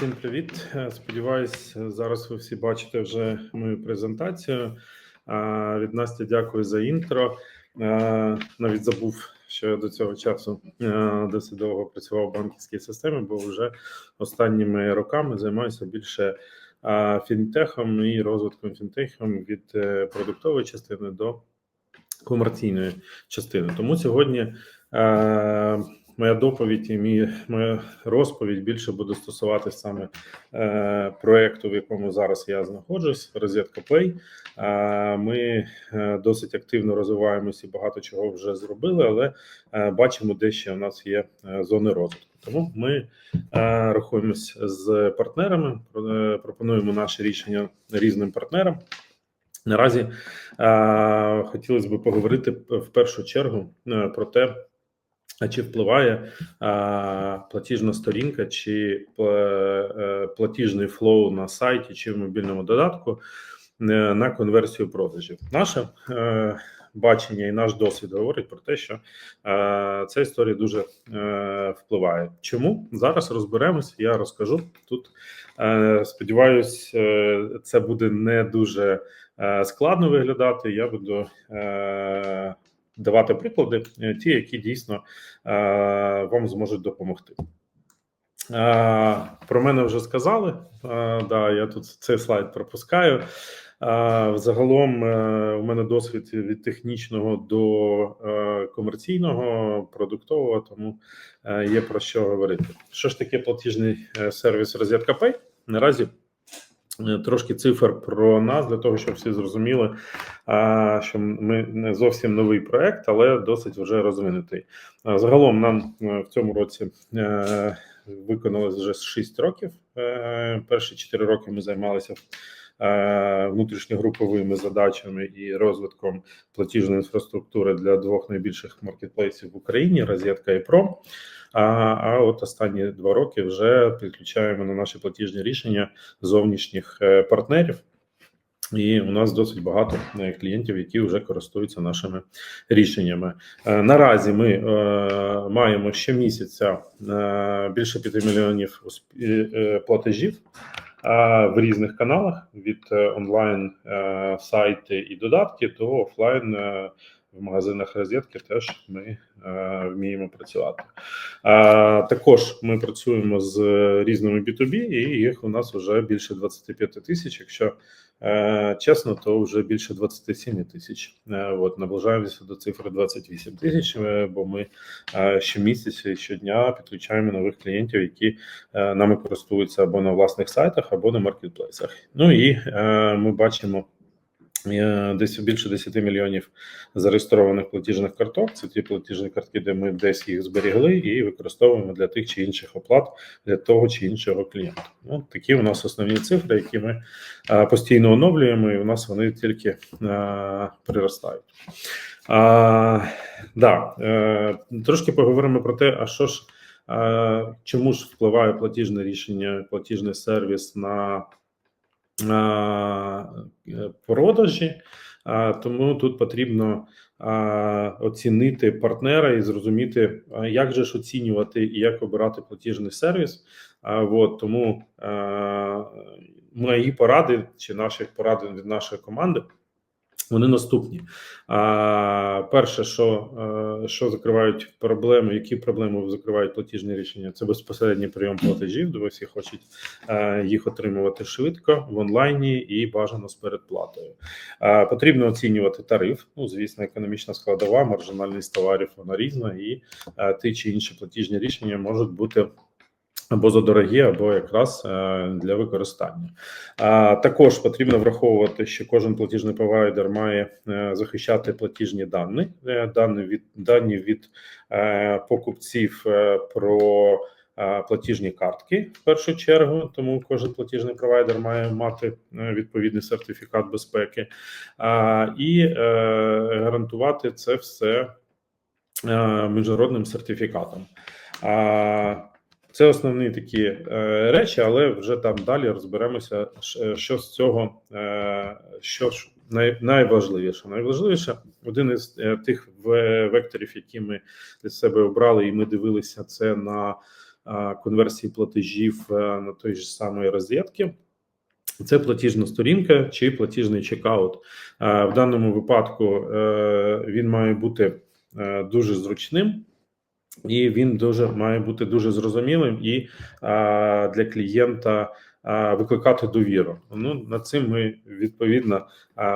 Всім привіт. Е, Сподіваюсь, зараз ви всі бачите вже мою презентацію. Е, Від Насті дякую за інтро. Е, Навіть забув, що я до цього часу е, досить довго працював в банківській системі, бо вже останніми роками займаюся більше е, фінтехом і розвитком фінтехом від е, продуктової частини до комерційної частини. Тому сьогодні. Моя доповідь і мій, моя розповідь більше буде стосуватися саме е, проекту, в якому зараз я знаходжусь, розетка Play. Ми е, досить активно розвиваємося і багато чого вже зробили, але е, бачимо, де ще у нас є е, зони розвитку. Тому ми е, рахуємось з партнерами, е, пропонуємо наші рішення різним партнерам. Наразі е, хотілося б поговорити в першу чергу про те. А чи впливає а, платіжна сторінка, чи е, е, платіжний флоу на сайті чи в мобільному додатку е, на конверсію продажів? Наше е, бачення і наш досвід говорить про те, що е, ця історія дуже е, впливає. Чому зараз розберемось? Я розкажу тут. Е, сподіваюсь, це буде не дуже складно виглядати. Я буду. Е, давати приклади, е, ті, які дійсно е, вам зможуть допомогти. Е, Про мене вже сказали. Да, я тут цей слайд пропускаю. Загалом у мене досвід від технічного до комерційного, продуктового, тому є про що говорити. Що ж таке платіжний сервіс Розетка Pay? Наразі Трошки цифр про нас для того, щоб всі зрозуміли, що ми не зовсім новий проект, але досить вже розвинутий. Загалом нам е, в цьому році е, виконалось вже 6 років. Е, Перші 4 роки ми займалися е, внутрішньогруповими задачами і розвитком платіжної інфраструктури для двох найбільших маркетплейсів в Україні Розетка і Пром. А, а от останні два роки вже підключаємо на наші платіжні рішення зовнішніх е, партнерів. І у нас досить багато е, клієнтів, які вже користуються нашими рішеннями. Е, Наразі ми маємо щомісяця е, більше 5 мільйонів платежів в різних каналах від онлайн сайти і додатки до офлайн. Е, В магазинах розетки теж ми е, вміємо працювати. А, також ми працюємо з різними B2B, і їх у нас вже більше 25 тисяч. Якщо е, чесно, то вже більше 27 тисяч. Е, от наближаємося до цифри 28 тисяч, е, бо ми е, щомісяця і щодня підключаємо нових клієнтів, які е, нами користуються або на власних сайтах, або на маркетплейсах. Ну і е, ми бачимо. Десь більше 10 мільйонів зареєстрованих платіжних карток. Це ті платіжні картки, де ми десь їх зберігли і використовуємо для тих чи інших оплат для того чи іншого клієнта. Ну такі у нас основні цифри, які ми постійно оновлюємо, і у нас вони тільки е, приростають. А, да, е, трошки поговоримо про те, а що ж. е, Чому ж впливає платіжне рішення, платіжний сервіс на а, продажі? А, Тому тут потрібно оцінити партнера і зрозуміти, як же ж оцінювати і як обирати платіжний сервіс. От, тому мої поради чи наші поради від нашої команди. Вони наступні. А, перше, що, е, що закривають проблеми, які проблеми закривають платіжні рішення, це безпосередній прийом платежів, де всі хочуть е, їх отримувати швидко в онлайні і бажано з передплатою. А, потрібно оцінювати тариф. Ну, звісно, економічна складова, маржинальність товарів вона різна, і е, ті чи інші платіжні рішення можуть бути. Або задорогі, або якраз е, для використання. Також потрібно враховувати, що кожен платіжний провайдер має е, захищати платіжні дані, е, дані від дані від покупців про платіжні картки в першу чергу. Тому кожен платіжний провайдер має мати відповідний сертифікат безпеки і гарантувати це все міжнародним сертифікатом. Це основні такі е, речі, але вже там далі розберемося, що з цього, е, що ж най, найважливіше. Найважливіше один із е, тих векторів, які ми для себе обрали, і ми дивилися це на а, конверсії платежів е, на той ж самої розетки. Це платіжна сторінка чи платіжний чекаут. Е, В даному випадку е, він має бути е, дуже зручним. І він дуже має бути дуже зрозумілим і а, для клієнта а, викликати довіру. Ну над цим ми відповідно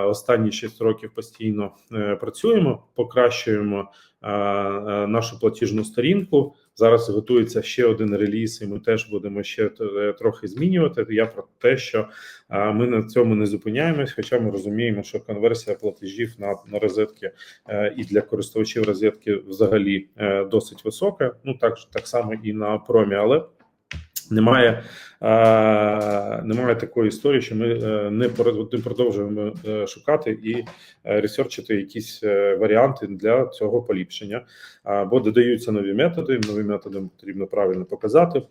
останні 6 років постійно е, працюємо, покращуємо а, а, нашу платіжну сторінку. Зараз готується ще один реліз, і ми теж будемо ще е, трохи змінювати. Я про те, що ми на цьому не зупиняємось, хоча ми розуміємо, що конверсія платежів на, на розетки е, і для користувачів розетки взагалі е, досить висока. Ну так так само і на промі, але немає, е, немає такої історії, що ми е, не продовжуємо е, шукати і е, ресерчити якісь варіанти для цього поліпшення. Бо додаються нові методи. Нові методи потрібно правильно показати.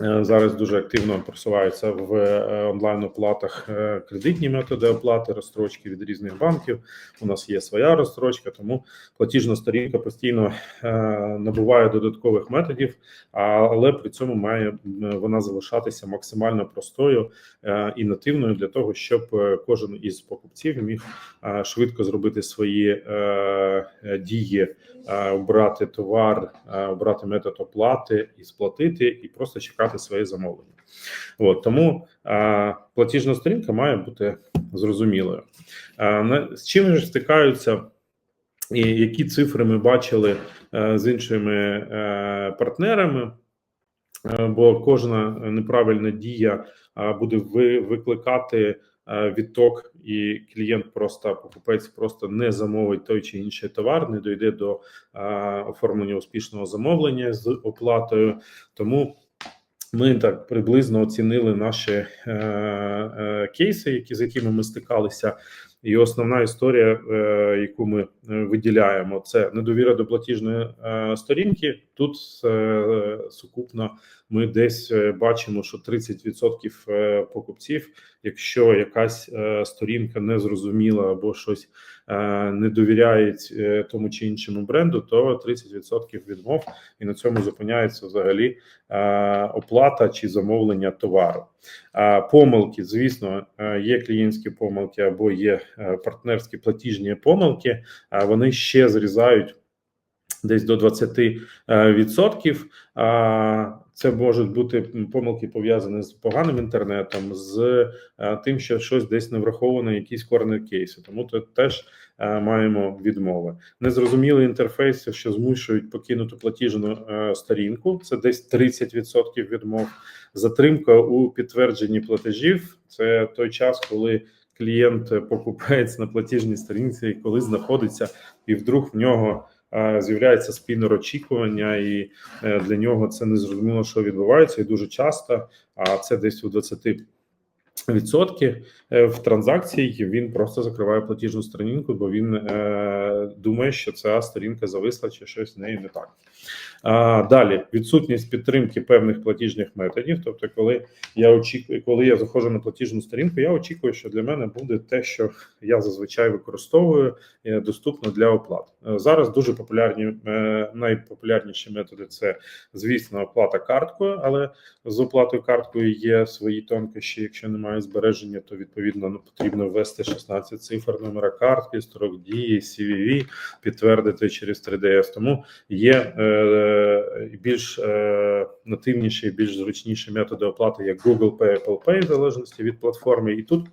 Е, Зараз дуже активно просуваються в е, онлайн-оплатах е, кредитні методи оплати, розстрочки від різних банків. У нас є своя розстрочка, тому платіжна сторінка постійно набуває додаткових методів, але при цьому має вона залишатися максимально простою і нативною для того, щоб кожен із покупців міг швидко зробити свої дії, обрати товар, е, обрати метод оплати і сплатити, і просто чекати своє замовлення. От тому е, платіжна сторінка має бути зрозумілою. Е, на- з чим ж стикаються? І які цифри ми бачили е, з іншими е, партнерами? Е, Бо кожна неправильна дія е, буде ви- викликати е, відток, і клієнт просто покупець просто не замовить той чи інший товар, не дойде до е, оформлення успішного замовлення з оплатою. Тому ми так приблизно оцінили наші е, е, кейси, які з якими ми стикалися. І основна історія, е, яку ми е, виділяємо, це недовіра до платіжної е, сторінки. Тут е, сукупно ми десь е, бачимо, що 30% е, покупців, якщо якась е, сторінка не зрозуміла або щось не довіряють тому чи іншому бренду, то 30% відмов, і на цьому зупиняється взагалі оплата чи замовлення товару. Помилки, звісно, є клієнтські помилки або є партнерські платіжні помилки. Вони ще зрізають десь до 20%. Це можуть бути помилки пов'язані з поганим інтернетом, з е, тим, що щось десь не враховано, якісь корнер кейси. Тому тут теж е, маємо відмови. Незрозумілий інтерфейс, що змушують покинути платіжну е, сторінку. Це десь 30% відмов. Затримка у підтвердженні платежів це той час, коли клієнт покупець на платіжній сторінці, коли знаходиться, і вдруг в нього з'являється спінер очікування, і е, для нього це не зрозуміло, що відбувається, і дуже часто, а це десь у 20 Відсотки е, в транзакції він просто закриває платіжну сторінку, бо він е, думає, що ця сторінка зависла чи щось в неї не так. А, далі відсутність підтримки певних платіжних методів. Тобто, коли я очікую, коли я заходжу на платіжну сторінку, я очікую, що для мене буде те, що я зазвичай використовую, е, доступно для оплат. Е, Зараз дуже популярні е, найпопулярніші методи це, звісно, оплата карткою, але з оплатою карткою є свої тонкощі. Якщо немає збереження, то відповідно ну, потрібно ввести 16 цифр номера картки, строк дії, CVV, підтвердити через 3DS. Тому є більш е, нативніші, більш зручніші методи оплати, як Google Pay, Apple Pay, в залежності від платформи. І тут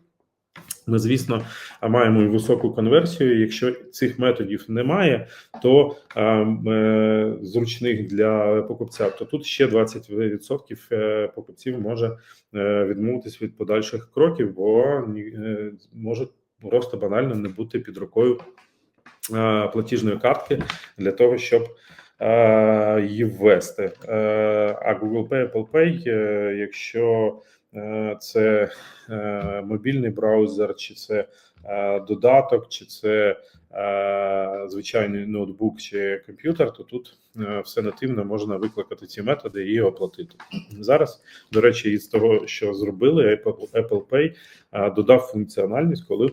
ми, звісно, маємо і високу конверсію. Якщо цих методів немає, то е, е, зручних для покупця, то тут ще 20% е, покупців може відмовитись від подальших кроків, бо е, просто банально не бути під рукою платіжної картки для того, щоб її ввести. Е, А Google Pay, Apple Pay, е, якщо е, це е, мобільний браузер, чи це е, додаток, чи це е, звичайний ноутбук чи комп'ютер, то тут е, все нативно можна викликати ці методи і оплатити. Зараз, до речі, із того, що зробили, Apple, Pay е, додав функціональність, коли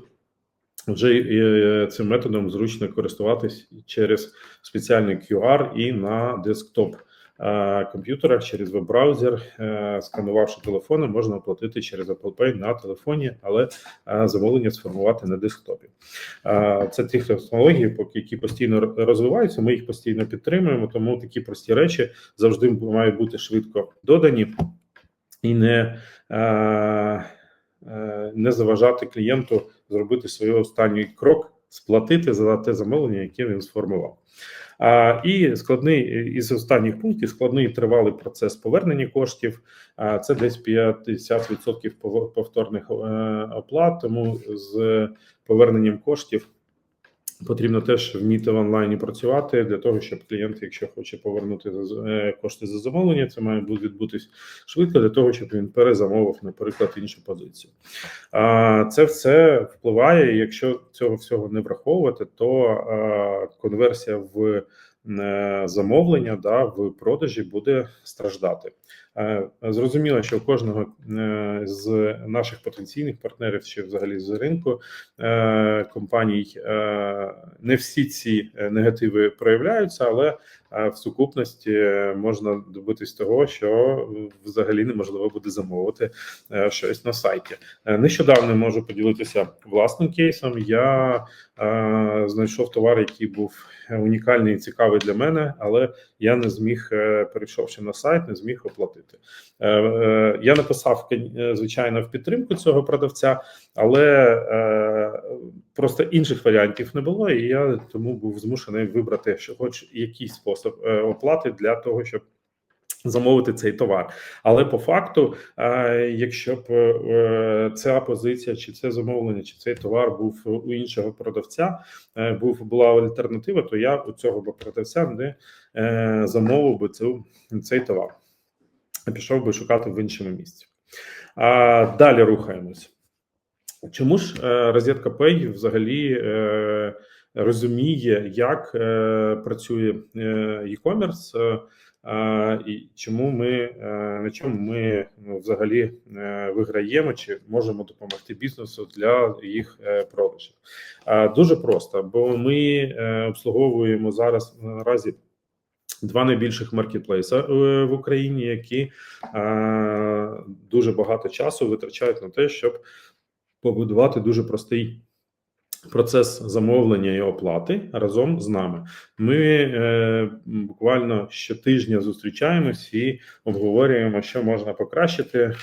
вже е, цим методом зручно користуватись через спеціальний QR і на десктоп е, комп'ютерах через веб-браузер, е, сканувавши телефони, можна оплатити через Apple Pay на телефоні, але замовлення сформувати на десктопі. Це ті технології, поки які постійно розвиваються. Ми їх постійно підтримуємо. Тому такі прості речі завжди мають бути швидко додані і не, не заважати клієнту зробити свій останній крок, сплатити за те замовлення, яке він сформував. А, і складний із останніх пунктів складний тривалий процес повернення коштів. А, це десь 50% повторних е, оплат. Тому з поверненням коштів потрібно теж вміти в онлайні працювати для того, щоб клієнт, якщо хоче повернути е, кошти за замовлення, це має бути відбутись швидко для того, щоб він перезамовив, наприклад, іншу позицію. А, Це все впливає. Якщо цього всього не враховувати, то конверсія в замовлення да, в продажі буде страждати. Е, Зрозуміло, що у кожного е, з наших потенційних партнерів, чи взагалі з ринку е, компаній, е, не всі ці е, негативи проявляються, але е, в сукупності е, можна добитись того, що взагалі неможливо буде замовити е, щось на сайті. Е, Нещодавно можу поділитися власним кейсом. Я знайшов товар, який був унікальний і цікавий для мене, але я не зміг, перейшовши на сайт, не зміг оплатити. Я написав звичайно в підтримку цього продавця, але просто інших варіантів не було, і я тому був змушений вибрати, що хоч якийсь спосіб е, оплати для того, щоб замовити цей товар. Але по факту, е, якщо б е, ця позиція, чи це замовлення, чи цей товар був у іншого продавця, був була альтернатива, то я у цього б продавця не замовив би цю цей товар, пішов би шукати в іншому місці. А далі рухаємось. Чому ж розетка Pay взагалі розуміє, як е, працює е, e-commerce, е, і чому ми на чому ми ну, взагалі виграємо чи можемо допомогти бізнесу для їх продажів? Дуже просто, бо ми обслуговуємо зараз наразі. Два найбільших маркетплейси е, в Україні, які дуже багато часу витрачають на те, щоб побудувати дуже простий процес замовлення і оплати разом з нами. Ми е, буквально щотижня зустрічаємось і обговорюємо, що можна покращити е,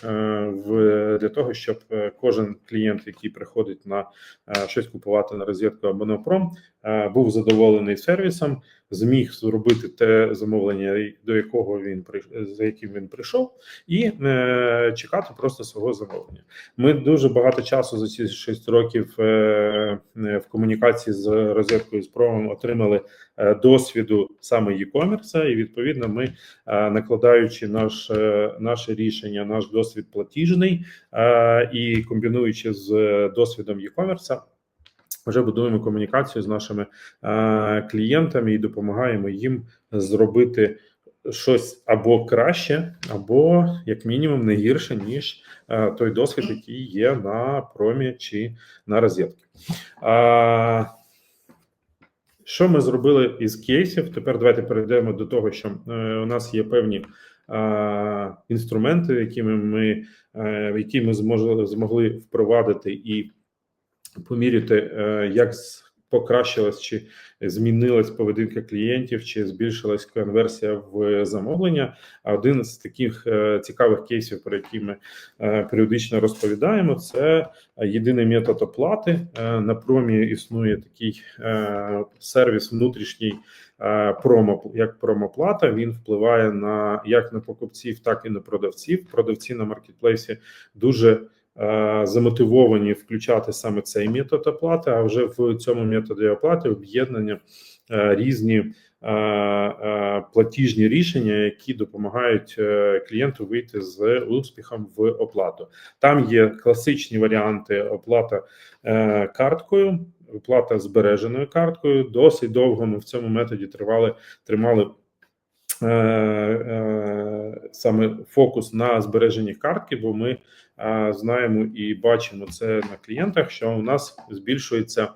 в для того, щоб е, кожен клієнт, який приходить на е, щось купувати на розвідку або на пром, е, був задоволений сервісом, зміг зробити те замовлення, до якого він за яким він прийшов, і е, чекати просто свого замовлення. Ми дуже багато часу за ці 6 років е, е, в комунікації з розеткою з промом отримали е, досвіду саме e-commerce, і відповідно ми, е, накладаючи наш, е, наше рішення, наш досвід платіжний е, і комбінуючи з е, досвідом e-commerce, вже будуємо комунікацію з нашими е, клієнтами і допомагаємо їм зробити щось або краще, або як мінімум не гірше, ніж е, той досвід, який є на промі чи на розетки. Що ми зробили із кейсів? Тепер давайте перейдемо до того, що е, у нас є певні е, інструменти, якими ми, які ми змогли, змогли впровадити і поміряти, е, як покращилась чи змінилась поведінка клієнтів, чи збільшилась конверсія в замовлення. А один з таких е, цікавих кейсів, про які ми е, періодично розповідаємо, це єдиний метод оплати. На промі існує такий сервіс внутрішній. Промо як промоплата він впливає на як на покупців, так і на продавців. Продавці на маркетплейсі дуже замотивовані включати саме цей метод оплати. А вже в цьому методі оплати об'єднання е, різні е, е, платіжні рішення, які допомагають е, клієнту вийти з успіхом в оплату. Там є класичні варіанти оплата е, карткою. Оплата збереженою карткою. Досить довго ми в цьому методі тривали, тримали е, е, саме фокус на збереженні картки, бо ми е, знаємо і бачимо це на клієнтах, що у нас збільшується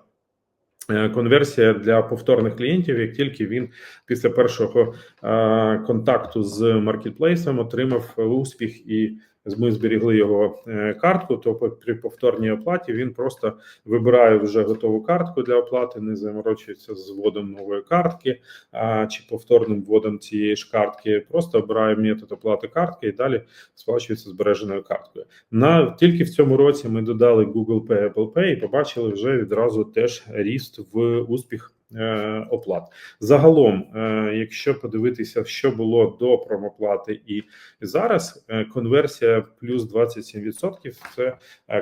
е, конверсія для повторних клієнтів, як тільки він після першого е, контакту з маркетплейсом отримав успіх і ми зберігли його е, картку, то при повторній оплаті він просто вибирає вже готову картку для оплати, не заморочується з вводом нової картки а, чи повторним вводом цієї ж картки. Просто обирає метод оплати картки і далі сплачується збереженою карткою. На тільки в цьому році ми додали Google Pay, Apple Pay і побачили вже відразу теж ріст в успіх. Е, Оплат загалом, е, якщо подивитися, що було до промоплати і зараз, е, конверсія плюс 27% – це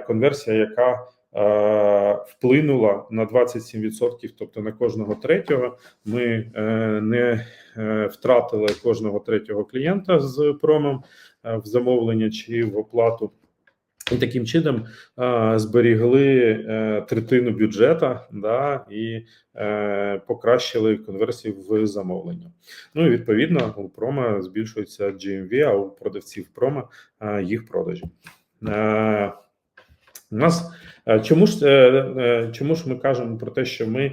конверсія, яка вплинула на 27%, тобто на кожного третього. Ми не втратили кожного третього клієнта з промом в замовлення чи в оплату. І таким чином е, зберігли е, третину бюджета да, і е, покращили конверсію в замовлення. Ну і відповідно у промо збільшується GMV, а у продавців промо е, їх продажі. Е, у нас чому ж чому ж ми кажемо про те, що ми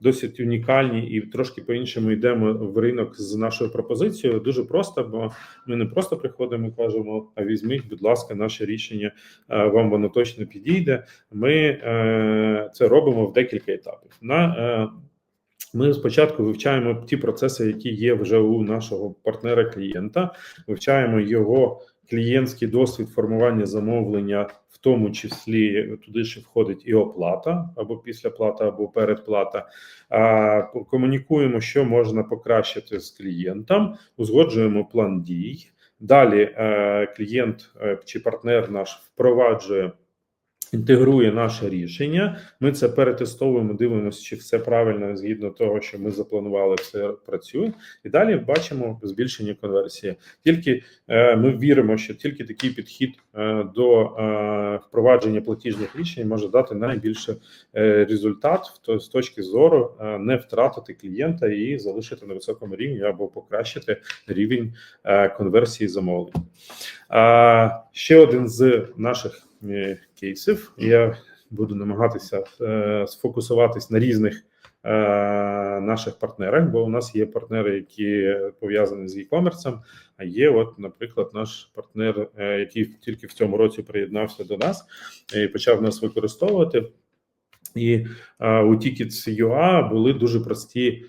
досить унікальні і трошки по-іншому йдемо в ринок з нашою пропозицією? Дуже просто, бо ми не просто приходимо і кажемо: а візьміть, будь ласка, наше рішення, е, вам воно точно підійде. Ми е, це робимо в декілька етапів. На е, ми спочатку вивчаємо ті процеси, які є вже у нашого партнера-клієнта, вивчаємо його клієнтський досвід формування замовлення, тому числі туди ще входить і оплата або післяплата, або передплата. А, комунікуємо, що можна покращити з клієнтом, узгоджуємо план дій. Далі е, клієнт е, чи партнер наш впроваджує. Інтегрує наше рішення. Ми це перетестовуємо, дивимося, чи все правильно згідно того, що ми запланували, все працює. І далі бачимо збільшення конверсії. Тільки е, ми віримо, що тільки такий підхід е, до е, впровадження платіжних рішень може дати найбільше е, результат то- з точки зору е, не втратити клієнта і залишити на високому рівні або покращити рівень е, конверсії замовлень. А ще один з наших е, кейсів. Я буду намагатися е, сфокусуватись на різних е, наших партнерах, бо у нас є партнери, які пов'язані з e-commerce, а є, от, наприклад, наш партнер, е, який тільки в цьому році приєднався до нас і почав нас використовувати. І е, у Tickets.ua були дуже прості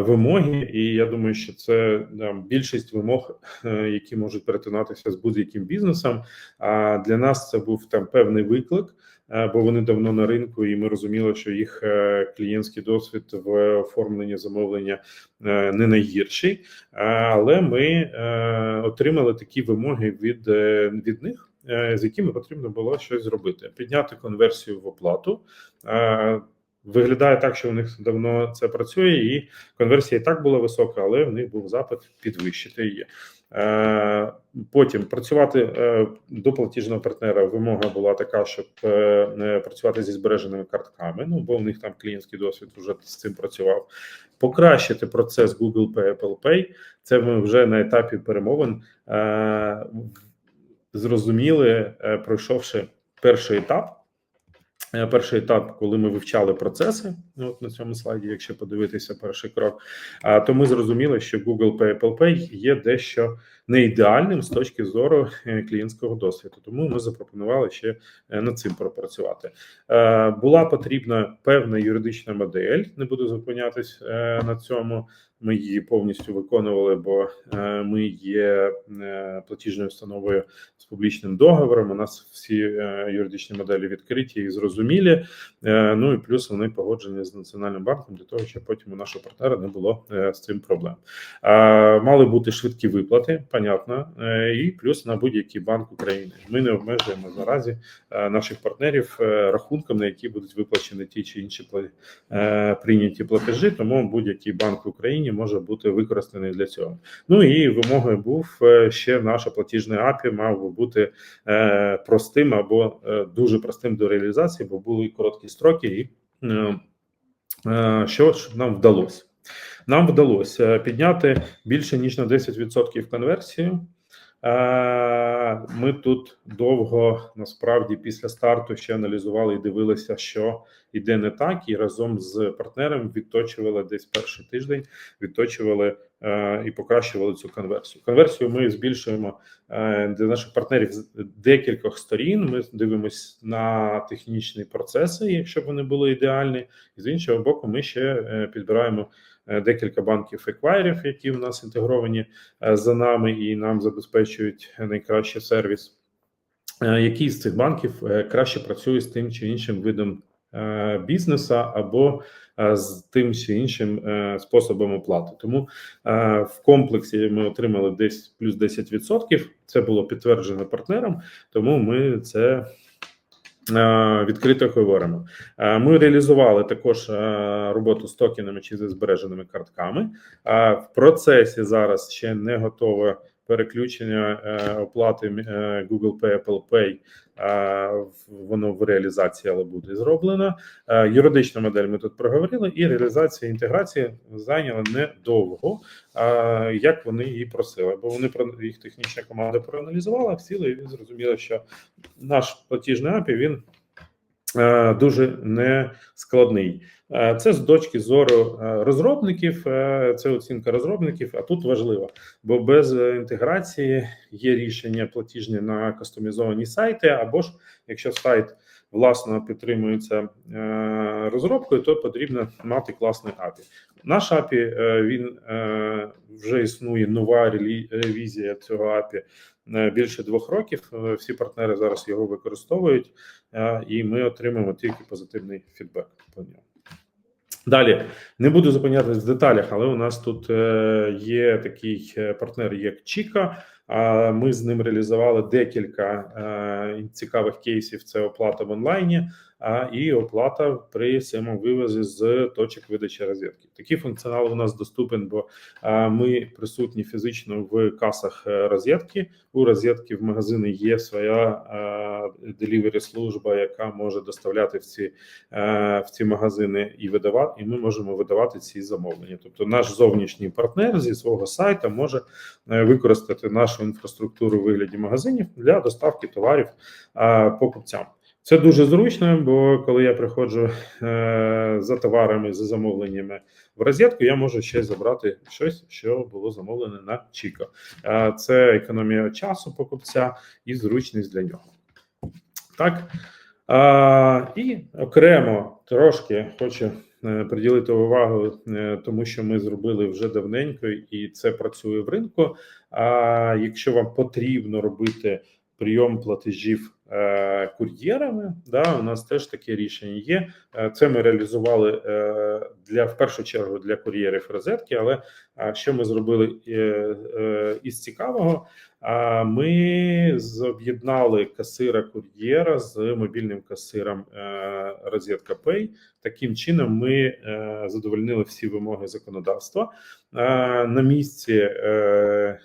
вимоги, і я думаю, що це е, більшість вимог, е, які можуть перетинатися з будь-яким бізнесом. А для нас це був там певний виклик, е, бо вони давно на ринку, і ми розуміли, що їх е, клієнтський досвід в оформленні замовлення е, не найгірший. Е, Але ми е, отримали такі вимоги від, е, від них. е, З якими потрібно було щось зробити, підняти конверсію в оплату. Виглядає так, що у них давно це працює, і конверсія і так була висока, але в них був запит підвищити її. Е, Потім працювати е, до платіжного партнера. Вимога була така, щоб е, працювати зі збереженими картками. Ну бо в них там клієнтський досвід вже з цим працював. Покращити процес Google Pay, Apple Pay. Це ми вже на етапі перемовин зрозуміли, пройшовши перший етап. Е, Перший етап, коли ми вивчали процеси, ну, от на цьому слайді, якщо подивитися перший крок, то ми зрозуміли, що Google Pay, Apple Pay є дещо не ідеальним з точки зору е, клієнтського досвіду. Тому ми запропонували ще е, над цим пропрацювати. Е, Була потрібна певна юридична модель. Не буду зупинятись на цьому. Ми її повністю виконували, бо ми є платіжною установою з публічним договором. У нас всі юридичні моделі відкриті і зрозумілі. Ну і плюс вони погоджені з національним банком для того, щоб потім у нашого партнера не було з цим проблем. Мали бути швидкі виплати, понятно, е, і плюс на будь-який банк України. Ми не обмежуємо наразі е, наших партнерів е, рахунком, на які будуть виплачені ті чи інші прийняті платежі. Тому будь-який банк в Україні може бути використаний для цього. Ну і вимогою був ще наша платіжна API мав би бути простим або дуже простим до реалізації, бо були короткі строки, і що ж нам вдалося? Нам вдалося підняти більше ніж на 10% конверсію. Е, Ми тут довго насправді після старту ще аналізували і дивилися, що іде не так, і разом з партнером відточували десь перший тиждень, відточували е, і покращували цю конверсію. Конверсію ми збільшуємо е, для наших партнерів з декількох сторін. Ми дивимося на технічні процеси, щоб вони були ідеальні, і з іншого боку, ми ще підбираємо декілька банків еквайрів, які в нас інтегровані е, за нами і нам забезпечують найкращий сервіс. Е, Який з цих банків е, краще працює з тим чи іншим видом е, бізнесу або е, з тим чи іншим е, способом оплати? Тому е, в комплексі ми отримали десь плюс 10%. Це було підтверджено партнером, тому ми це. Е, Відкрито говоримо. Е, Ми реалізували також е, роботу з токенами чи зі збереженими картками. В процесі зараз ще не готове переключення е, оплати е, Google Pay, Apple Pay. Воно в реалізації, але буде зроблено. Е, Юридична модель ми тут проговорили, і реалізація інтеграції зайняла недовго, як вони її просили. Бо вони про їх технічна команда проаналізувала, сіли і зрозуміли, що наш платіжний API, він дуже нескладний. Е, Це з точки зору е, розробників, е, це оцінка розробників. А тут важливо, бо без е, інтеграції є рішення платіжні на кастомізовані сайти, або ж якщо сайт власно підтримується е, розробкою, то потрібно мати класний API. Наш API, е, він е, вже існує нова ревізія цього API е, більше двох років. Е, Всі партнери зараз його використовують, е, і ми отримуємо тільки позитивний фідбек по ньому. Далі не буду зупинятися в деталях, але у нас тут е, є такий е, партнер, як Чіка. Ми з ним реалізували декілька е, цікавих кейсів. Це оплата в онлайні а, і оплата при самовивозі з точок видачі розетки. Такий функціонал у нас доступен, бо ми присутні фізично в касах е, розетки. У розетки в магазини є своя делівері служба, яка може доставляти в ці в ці магазини і видавати, і ми можемо видавати ці замовлення. Тобто, наш зовнішній партнер зі свого сайту може е, використати нашу інфраструктуру у вигляді магазинів для доставки товарів покупцям. Це дуже зручно, бо коли я приходжу е, за товарами, за замовленнями в розетку, я можу ще забрати щось, що було замовлене на Чіко. Е, це економія часу покупця і зручність для нього. Так. А, і окремо трошки хочу е, приділити увагу, е, тому що ми зробили вже давненько, і це працює в ринку. А якщо вам потрібно робити прийом платежів е, кур'єрами, да, у нас теж таке рішення є. Е, Це ми реалізували е, для в першу чергу для кур'єрів розетки. Але е, що ми зробили е, е, із цікавого? Ми зоб'єднали касира кур'єра з мобільним касиром е, Розетка Pay. Таким чином, ми е, задовольнили всі вимоги законодавства. Е, На місці е,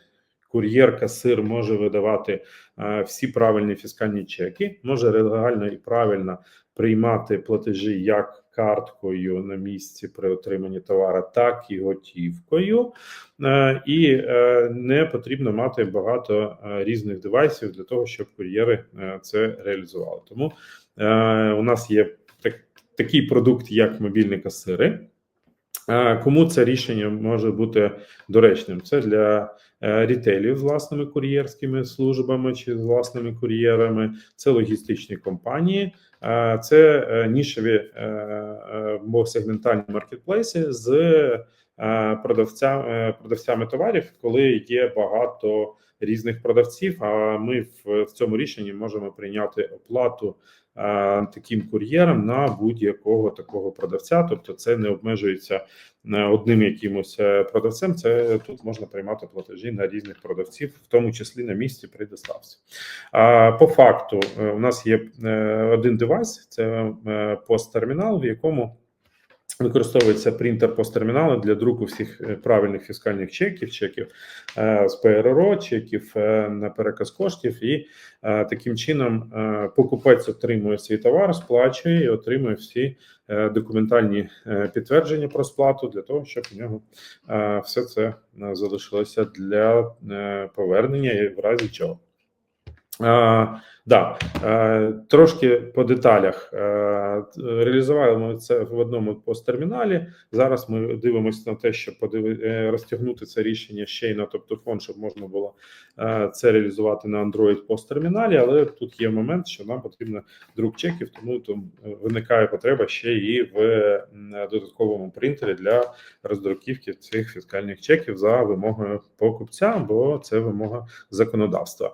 кур'єр касир може видавати е, всі правильні фіскальні чеки, може легально і правильно приймати платежі як карткою на місці при отриманні товара, так і готівкою. Е, І е, не потрібно мати багато е, різних девайсів для того, щоб кур'єри це реалізували. Тому у нас є так, такий продукт, як мобільні касири. Кому це рішення може бути доречним? Це для е, рітейлів з власними кур'єрськими службами чи з власними кур'єрами, це логістичні компанії, це е, нішеві е, сегментальні маркетплейси з продавцями, продавцями товарів, коли є багато різних продавців. А ми в, цьому рішенні можемо прийняти оплату таким кур'єром на будь-якого такого продавця. Тобто, це не обмежується е, одним якимось е, продавцем. Це тут можна приймати платежі на різних продавців, в тому числі на місці при доставці. А по факту, е, у нас є е, один девайс: це е, посттермінал, в якому Використовується принтер посттерміналу для друку всіх е, правильних фіскальних чеків, чеків е, з ПРРО, чеків е, на переказ коштів, і таким чином покупець отримує свій товар, сплачує і отримує всі документальні підтвердження про сплату для того, щоб у нього все це залишилося для повернення і в разі чого. Да, е, трошки по деталях Е, реалізували ми це в одному посттерміналі. Зараз ми дивимося на те, щоб подиви, е, розтягнути це рішення ще й на топтофон, щоб можна було це реалізувати на Android посттерміналі. Але тут є момент, що нам потрібно друк чеків, тому там виникає потреба ще і в додатковому принтері для роздруківки цих фіскальних чеків за вимогою покупця, бо це вимога законодавства.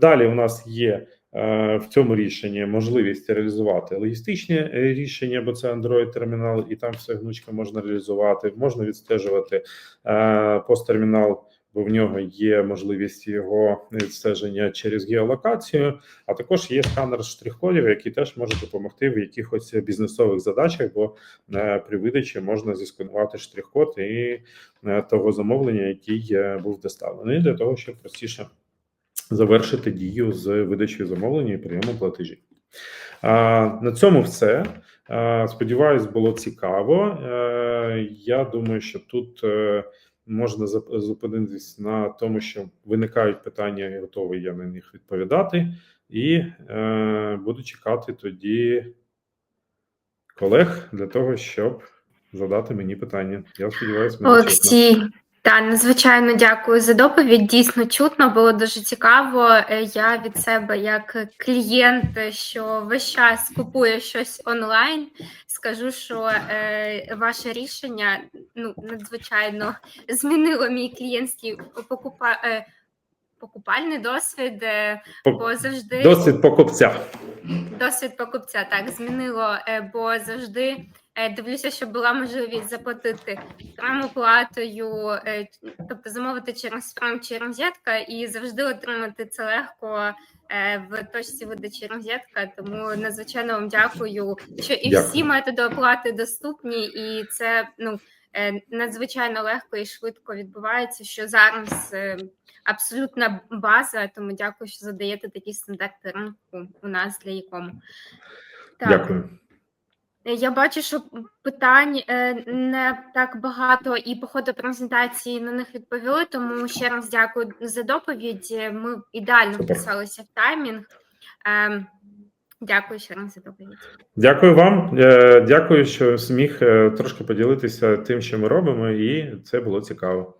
Далі у нас є е, в цьому рішенні можливість реалізувати логістичні е, рішення, бо це Android термінал, і там все гнучко можна реалізувати. Можна відстежувати е, посттермінал, бо в нього є можливість його відстеження через геолокацію. А також є сканер штрих-кодів, який теж може допомогти в якихось бізнесових задачах, бо при видачі можна зісканувати штрих-код і того замовлення, який був доставлений, для того, щоб простіше завершити дію з видачею замовлення і прийомом платежів. А, на цьому все. А, сподіваюсь, було цікаво. Е, я думаю, що тут е, можна зупинитись на тому, що виникають питання, і готовий я на них відповідати. І е, буду чекати тоді колег для того, щоб задати мені питання. Я сподіваюся, мене та надзвичайно дякую за доповідь. Дійсно чутно, було дуже цікаво. Е, Я від себе, як клієнт, що весь час купує щось онлайн, скажу, що е, ваше рішення ну надзвичайно змінило мій клієнтський покупа, е, покупальний досвід, е, бо завжди Досвід покупця. Досвід покупця так змінило, е, бо завжди дивлюся, щоб була можливість заплатити прямоплатою, е, тобто замовити через прям чи розетка, і завжди отримати це легко е, в точці видачі розетка. Тому надзвичайно вам дякую, що і Дякую. всі методи оплати доступні, і це ну е, надзвичайно легко і швидко відбувається. Що зараз е, абсолютна база. Тому дякую, що задаєте такі стандарти ринку у нас для якому. Так. Дякую. Е, Я бачу, що питань е, не так багато, і по ходу презентації на них відповіли. Тому ще раз дякую за доповідь. Е, Ми ідеально вписалися в таймінг. Ем, Дякую ще раз за доповідь. Дякую вам. Дякую, що зміг трошки поділитися тим, що ми робимо, і це було цікаво.